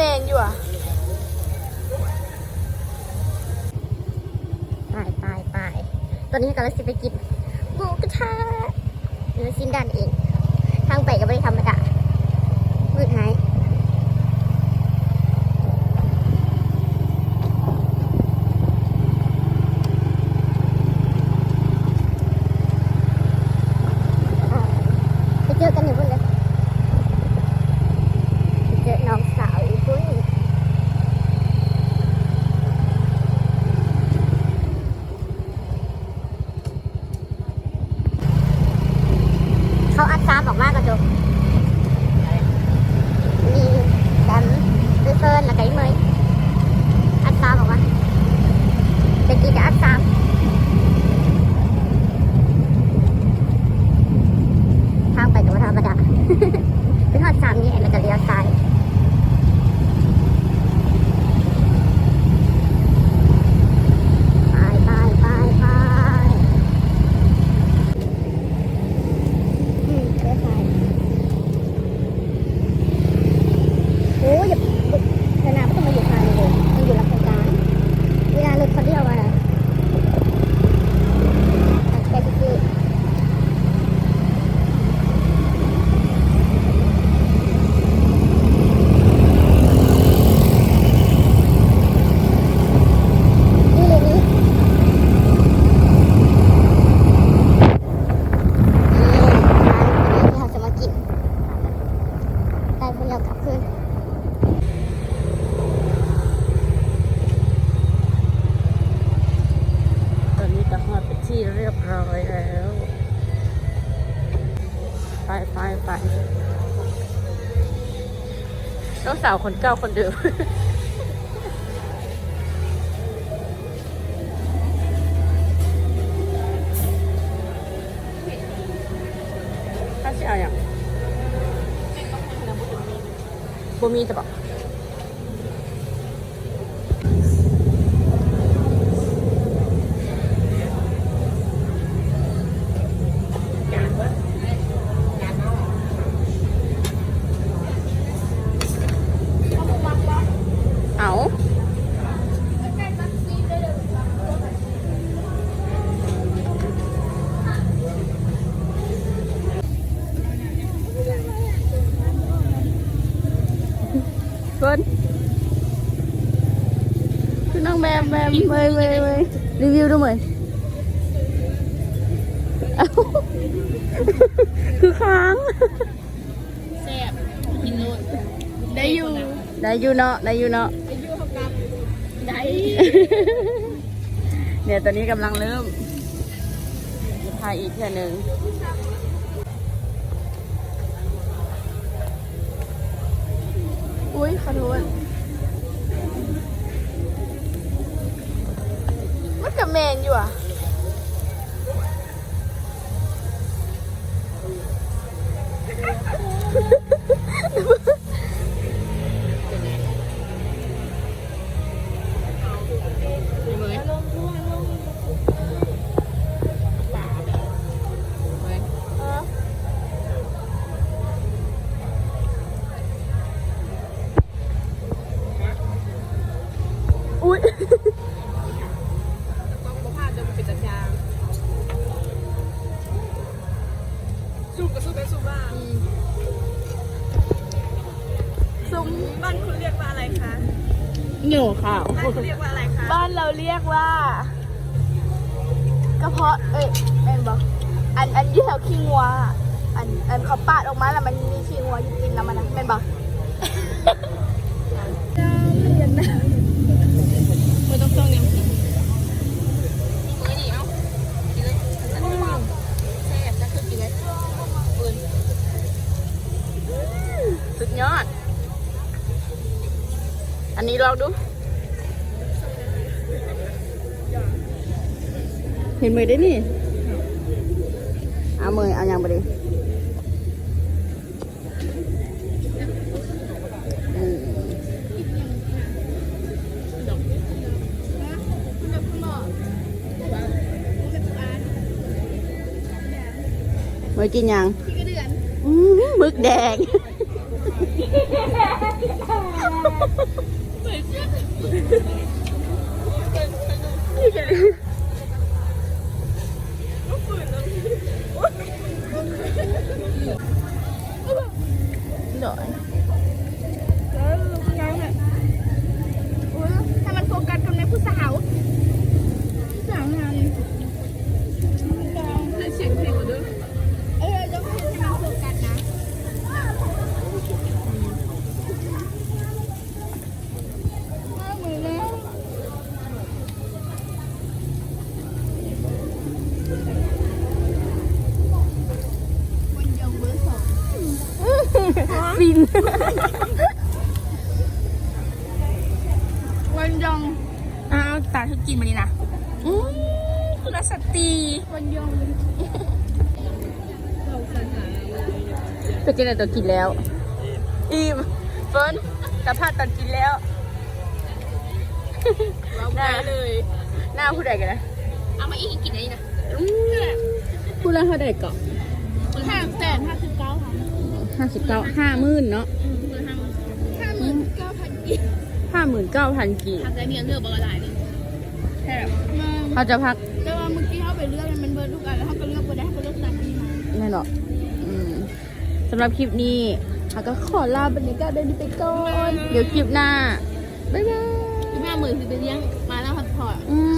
แมนอยู่อะไปไปไปตอนนี้กำลังสิไปกินหมูกระทะเนื้อชิ้นดันเอง ทางไปก็ไม่ได้ทำรมดามืดหายไปเจอกันอยู่พุ่นเลยไปเจอน้องสาวอยู่พุ่น เขาอัดซ้ำออกมากกระจกมีแดมด้วยเฟิร์นแล้วก็ไอ้เมยอัดซ้ำออกมาแต่กี้จะอัดซ้ำทางไปกับธรรมดา เป็นหอดซ้ำนี่แล้วก็เลี้ยวซ้ายไปไปไปไป อืมเลี้ยวซ้ายโอ้ยอย่าขนาดไม่ต้องมาอยู่ทางนี้เลยมันอยู่รับประการเวลารถเขาเรียกว่าอะไรอะแกจะคือนี่เลยนี่ นี่ร้านนี้ที่เราจะมากินได้พวกเรากลับคืน ตอนนี้ก็ฮอด เรียบร้อยแล้ว ไปไปไปน้องสาวคนเก่าคนเดิมถ้าจะเอาอย่างบ่มีจะบอก เอา เฟิร์นคือน้องแมมแมมเมยเมยเมยรีวิวดูเหมือนเอ้าคือค้างแซ่บกินโลดได้อยู่ได้อยู่เนาะได้อยู่เนาะได้อยู่เขากับได้เนี่ยตอนนี้กำลังเริ่มจะพายอีกแค่หนึ่ง อุ้ยขอโทษมันกับแมนอยู่อะ เหนียวขาวบ้านคุณเรียกว่าอะไรคะบ้านเราเรียกว่ากระเพาะเอ้ยแม่นบอกอันอันเดียวขี้งัวอะอันอันเขาปาดออกมาแล้วมันมีขี้งัวอยู่กินน้ำมันนะแม่นบอก ไม่ต้องจ้องเนี่ยมือนี่เอ้ากินเลยแซ่บจะคือกินเลยปืน สุดยอด อันนี้ลองดู เห็นมือได้นี่ เอามือเอาอย่างไปดิอืมมือกินยังอืมมึกแดง เดี๋ยว เออยังเนี่ยอุ้ยถ้ามันโฟกัสตรงในผู้สาวผู้สาวงาน เสียงเพลงมาด้วย เออต้องให้มันโฟกัสนะเอามือแล้ววันยองเบอร์สอง ฟิน วันยองอ้าวตาเธอกินมานี่นะอืมคุณสตรีวันยองเป็นจังไดตัวกินแล้วอีมเฟิร์นกระพาตอนกินแล้วหน้าเลย หน้าผู้ใดกันนะ เอามาอีกกินได้นะผู้ละเท่าใดเกาะห้าแสนห้าสิบเก้าค่ะ ห้าสิบเก้าห้าหมื่นเนาะห้าหมื่นเก้าพันกีบห้าหมื่นเก้าพันกีบทำใจเมียเลือกบางอะไรเลยแค่เขาจะพักแต่ว่าเมื่อกี้เขาไปเลือกมันเบอร์ทุกอันแล้วเขาก็เลือกไปได้เขาเลือกตามที่มาแน่นอนอืมสำหรับคลิปนี้เขาก็ขอลาบรรยากาศเดินไปก่อน เดี๋ยวคลิปหน้า บ๊ายบายที่แม่หมื่นคือไปเลี้ยงมาแล้วพักผ่อนอืม